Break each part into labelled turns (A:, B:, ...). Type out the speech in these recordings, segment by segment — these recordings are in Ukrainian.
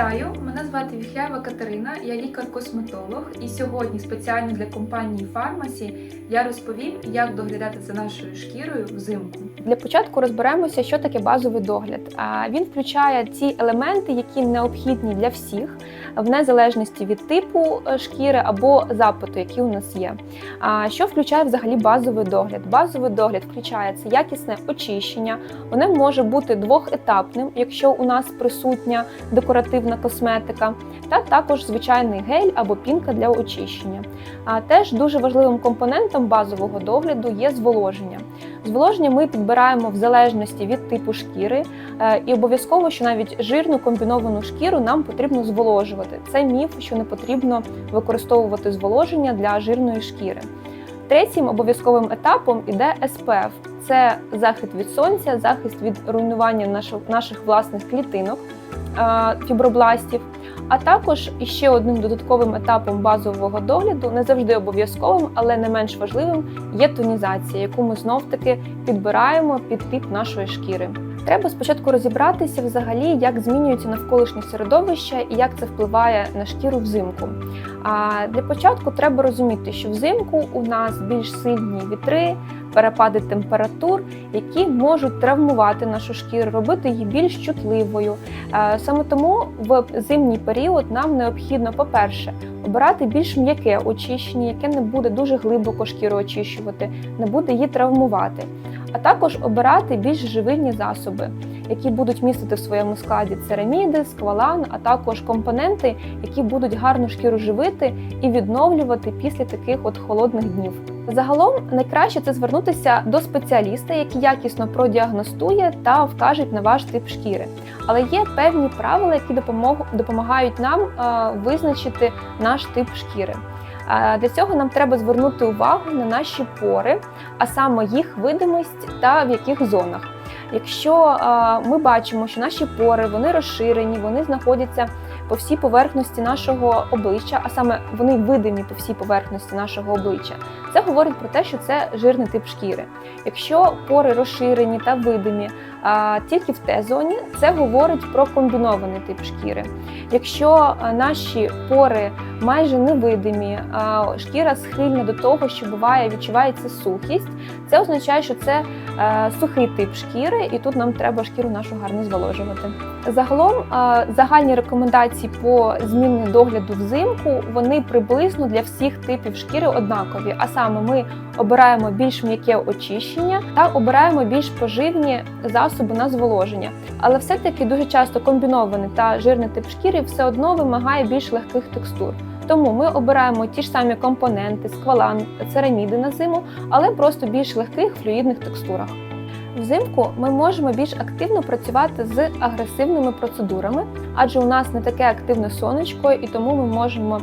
A: Вітаю! Мене звати Віхляєва Катерина, я лікар-косметолог, і сьогодні спеціально для компанії Фармасі я розповім, як доглядати за нашою шкірою взимку.
B: Для початку розберемося, що таке базовий догляд. Він включає ті елементи, які необхідні для всіх, в незалежності від типу е, шкіри або запиту, який у нас є. Що включає взагалі базовий догляд? Базовий догляд включає це якісне очищення. Воно може бути двохетапним, якщо у нас присутня декоративна косметика, та також звичайний гель або пінка для очищення. А теж дуже важливим компонентом базового догляду є зволоження. Зволоження ми підбираємо в залежності від типу шкіри, е, і обов'язково, що навіть жирну комбіновану шкіру нам потрібно зволожувати. Це міф, що не потрібно використовувати зволоження для жирної шкіри. Третім обов'язковим етапом іде SPF. Це захист від сонця, захист від руйнування наших, власних клітинок, фібробластів. А також іще одним додатковим етапом базового догляду, не завжди обов'язковим, але не менш важливим, є тонізація, яку ми знов-таки підбираємо під тип нашої шкіри. Треба спочатку розібратися взагалі, як змінюється навколишнє середовище і як це впливає на шкіру взимку. А для початку треба розуміти, що взимку у нас більш сильні вітри, перепади температур, які можуть травмувати нашу шкіру, робити її більш чутливою. Е, Саме тому в зимній період нам необхідно, по-перше, обирати більш м'яке очищення, яке не буде дуже глибоко шкіру очищувати, не буде її травмувати. А також обирати більш живильні засоби, які будуть містити в своєму складі цераміди, сквалан, а також компоненти, які будуть гарно шкіру живити і відновлювати після таких от холодних днів. Загалом найкраще це звернутися до спеціаліста, який якісно продіагностує та вкажуть на ваш тип шкіри. Але є певні правила, які допомагають нам е, визначити наш тип шкіри. Е, Для цього нам треба звернути увагу на наші пори, а саме їх видимість та в яких зонах. Якщо е, ми бачимо, що наші пори вони розширені, вони знаходяться по всій поверхності нашого обличчя, а саме вони видимі по всій поверхності нашого обличчя, це говорить про те, що це жирний тип шкіри. Якщо пори розширені та видимі а, тільки в Т-зоні, це говорить про комбінований тип шкіри. Якщо а, наші пори майже невидимі, а, шкіра схильна до того, що буває, відчувається сухість, це означає, що це е, сухий тип шкіри, і тут нам треба шкіру нашу гарно зволожувати. Загалом е, загальні рекомендації по зміні догляду взимку вони приблизно для всіх типів шкіри однакові. А саме ми обираємо більш м'яке очищення та обираємо більш поживні засоби на зволоження. Але все-таки дуже часто комбінований та жирний тип шкіри все одно вимагає більш легких текстур. Тому ми обираємо ті ж самі компоненти, сквалан, цераміди на зиму, але просто більш легких флюїдних текстурах. Взимку ми можемо більш активно працювати з агресивними процедурами, адже у нас не таке активне сонечко, і тому ми можемо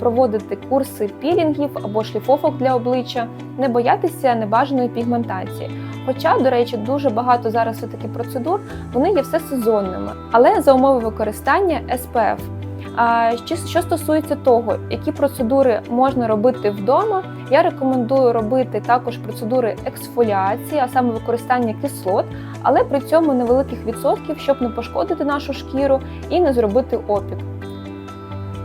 B: проводити курси пілінгів або шліфовок для обличчя, не боятися небажаної пігментації. Хоча, до речі, дуже багато зараз все таки процедур, вони є все сезонними, але за умови використання SPF. Що стосується того, які процедури можна робити вдома, я рекомендую робити також процедури ексфоліації, а саме використання кислот, але при цьому невеликих відсотків, щоб не пошкодити нашу шкіру і не зробити опік.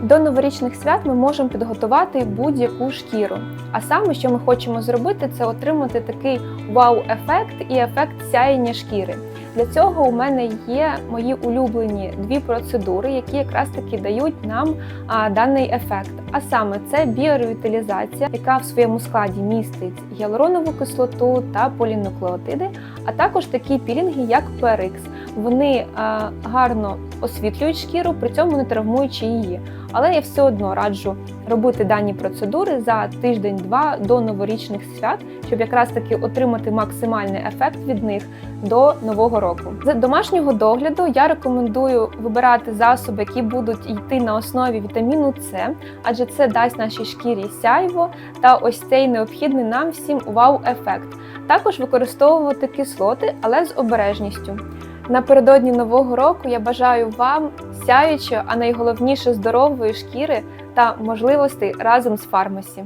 B: До новорічних свят ми можемо підготувати будь-яку шкіру. А саме, що ми хочемо зробити, це отримати такий вау-ефект і ефект сяєння шкіри. Для цього у мене є мої улюблені дві процедури, які якраз таки дають нам а, даний ефект. А саме це біоревіталізація, яка в своєму складі містить гіалуронову кислоту та полінуклеотиди, а також такі пілінги, як PRX. Вони а, гарно освітлюють шкіру, при цьому не травмуючи її. Але я все одно раджу робити дані процедури за тиждень-два до новорічних свят, щоб якраз таки отримати максимальний ефект від них до нового року. З домашнього догляду я рекомендую вибирати засоби, які будуть йти на основі вітаміну С, адже це дасть нашій шкірі сяйво та ось цей необхідний нам всім вау-ефект. Також використовувати кислоти, але з обережністю. Напередодні нового року я бажаю вам сяючої, а найголовніше здорової шкіри та можливостей разом з фармасі.